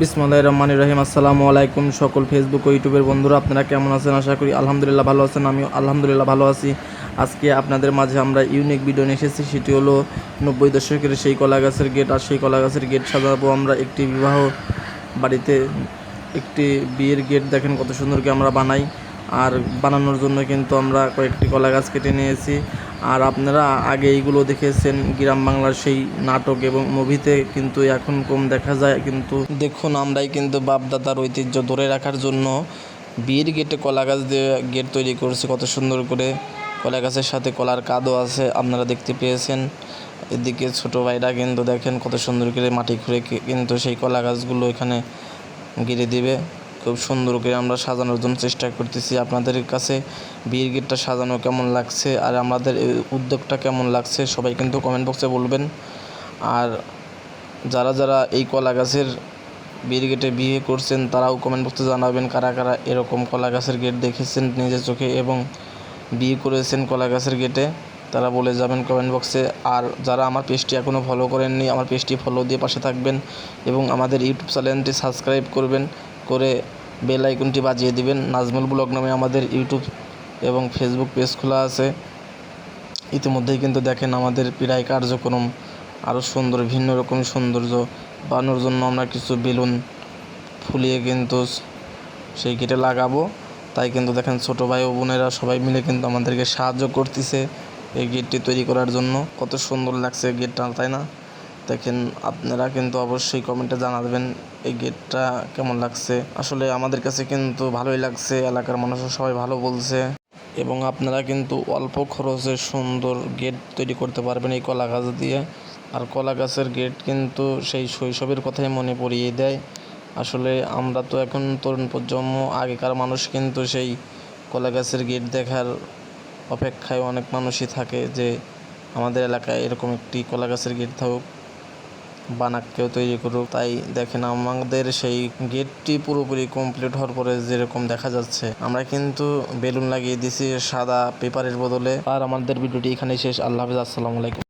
বিসমুল্লাহ রহমান রহিম। আসসালামু আলাইকুম সকল ফেসবুক ও ইউটিউবের বন্ধুরা, আপনারা কেমন আছেন? আশা করি আলহামদুলিল্লাহ ভালো আছেন, আমিও আলহামদুলিল্লাহ ভালো আছি। আজকে আপনাদের মাঝে আমরা ইউনিক ভিডিও নিয়ে এসেছি, সেটি হলো নব্বই দশকের সেই কলা গাছের গেট আর সেই কলা গাছের গেট সাজাবো আমরা একটি বিবাহ বাড়িতে। একটি বিয়ের গেট দেখেন কত সুন্দর করে আমরা বানাই, আর বানানোর জন্য কিন্তু আমরা কয়েকটি কলা গাছ কেটে নিয়েছি। আর আপনারা আগে এইগুলো দেখেছেন গ্রাম বাংলার সেই নাটক এবং মুভিতে, কিন্তু এখন কম দেখা যায়। কিন্তু দেখুন, আমরাই কিন্তু বাপদাদার ঐতিহ্য ধরে রাখার জন্য বিয়ের গেটে কলা গাছ দিয়ে গেট তৈরি করছি, কত সুন্দর করে। কলা গাছের সাথে কলার কাদও আছে, আপনারা দেখতে পেয়েছেন। এদিকে ছোট ভাইরা কিন্তু দেখেন কত সুন্দর করে মাটি খুঁড়ে কিন্তু সেই কলা গাছগুলো এখানে গিরে দিবে। খুব সুন্দর করে আমরা সাজানোর জন্য চেষ্টা করতেছি। আপনাদের কাছে বিয়ের গেটটা সাজানো কেমন লাগছে আর আমাদের উদ্যোগটা কেমন লাগছে সবাই কিন্তু কমেন্ট বক্সে বলবেন। আর যারা যারা এই কলা গাছের বিয়ের গেটে বিয়ে করছেন তারাও কমেন্ট বক্সে জানাবেন কারা কারা এরকম কলা গাছের গেট দেখেছেন নিজের চোখে এবং বিয়ে করেছেন কলা গাছের গেটে, তারা বলে যাবেন কমেন্ট বক্সে আর যারা আমার পেজটি এখনও ফলো করেননি, আমার পেজটি ফলো দিয়ে পাশে থাকবেন এবং আমাদের ইউটিউব চ্যানেলটি সাবস্ক্রাইব করবেন। করে বেল আইকনটি বাজিয়ে দিবেন। নাজমুল ব্লগ নামে আমাদের ইউটিউব এবং ফেসবুক পেজ খোলা আছে। ইতিমধ্যেই কিন্তু দেখেন আমাদের প্রায় কার্যক্রম আরও সুন্দর, ভিন্ন রকম সৌন্দর্য বানানোর জন্য আমরা কিছু বেলুন ফুলিয়ে কিন্তু সেই গেটে লাগাবো। তাই কিন্তু দেখেন ছোটো ভাই ও বোনেরা সবাই মিলে কিন্তু আমাদেরকে সাহায্য করতেছে এই গেটটি তৈরি করার জন্য। কত সুন্দর লাগছে গেটটা, তাই না? দেখেন, আপনারা কিন্তু অবশ্যই কমেন্টে জানাবেন এই গেটটা কেমন লাগছে। আসলে আমাদের কাছে কিন্তু ভালোই লাগছে, এলাকার মানুষও সবাই ভালো বলছে। এবং আপনারা কিন্তু অল্প খরচে সুন্দর গেট তৈরি করতে পারবেন এই কলা গাছ দিয়ে। আর কলা গাছের গেট কিন্তু সেই শৈশবের কথাই মনে পড়িয়ে দেয়। আসলে আমরা তো এখন তরুণ প্রজন্ম, আগেকার মানুষ কিন্তু সেই কলা গাছের গেট দেখার অপেক্ষায় অনেক মানুষই থাকে যে আমাদের এলাকায় এরকম একটি কলা গাছের গেট থাকুক। বানাক কেউ তৈরি করুক, তাই দেখেন আমাদের সেই গেটটি পুরোপুরি কমপ্লিট হওয়ার পরে যেরকম দেখা যাচ্ছে, আমরা কিন্তু বেলুন লাগিয়ে দিছি সাদা পেপারের বদলে। আর আমাদের ভিডিওটি এখানে শেষ। আল্লাহ হাফিজ, আসসালামু আলাইকুম।